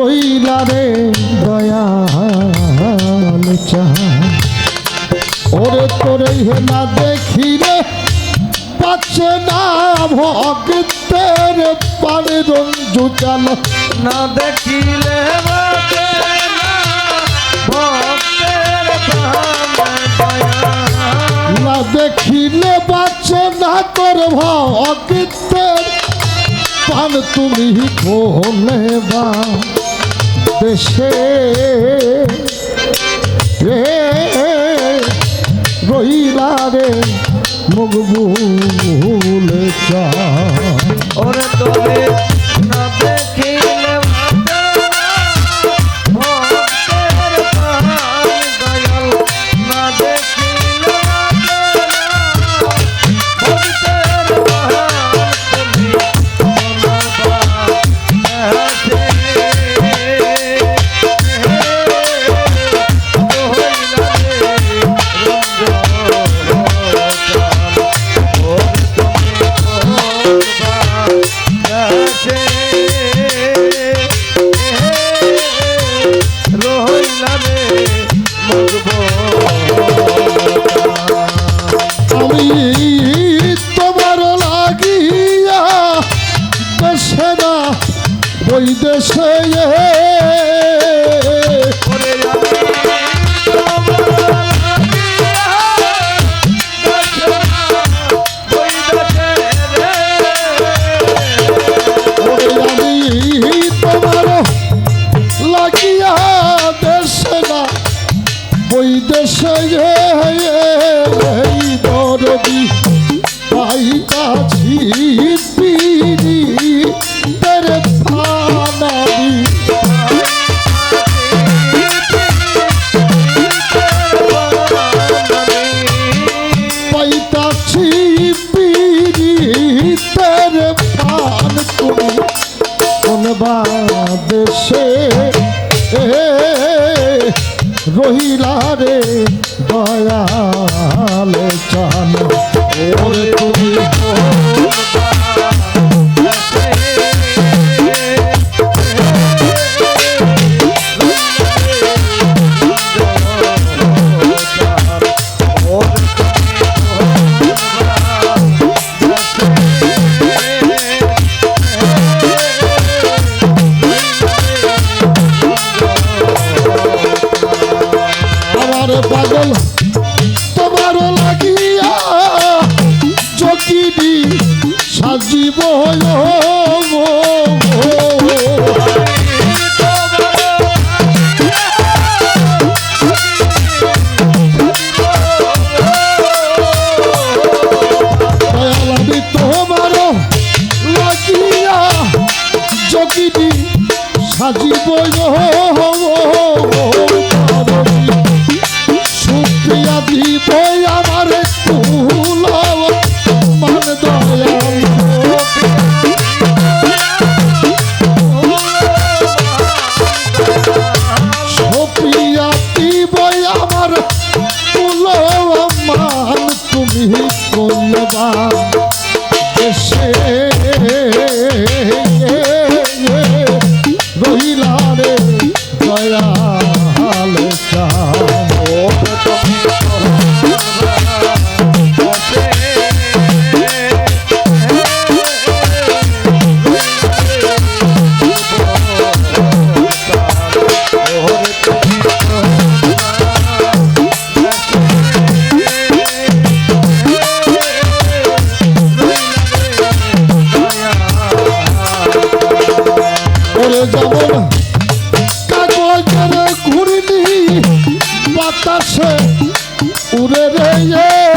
হইলা রে দয়াল চাহা ওরে তোরে হেলা দেখিলে পাচ্ছে না ভক্তের পারে রঞ্জু চাল। না দেখিলে না দেখিলে বাচ্চে না তোর ভক্তের পান। তুমি খোলে বা দেশে রে রহিলা রে মগবু ওই দেশে রহিলা রে দয়াল চান। ওরে তুমি লাগিয়া চকিনি সাজিব বাতাসে উড়ে রে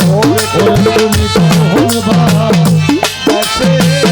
তুমি তো होगा ऐसे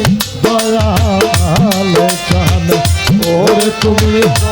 ওরে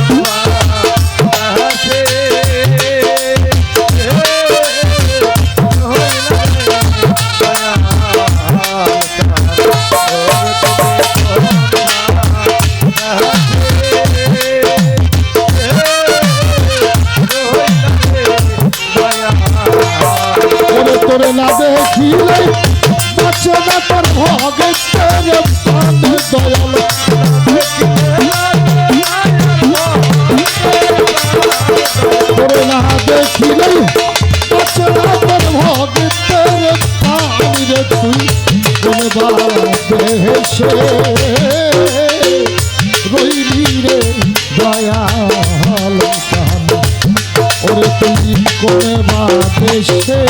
দেখিলে বাঁচে না তোর ভগতের প্রাণ দয়াল তোরে না দেখিলে বাঁচে না তোর ভগতের প্রাণ রে তুই কোনবার দেশে রইলি রে দয়াল ওরে তুমি কোনে বাদেশে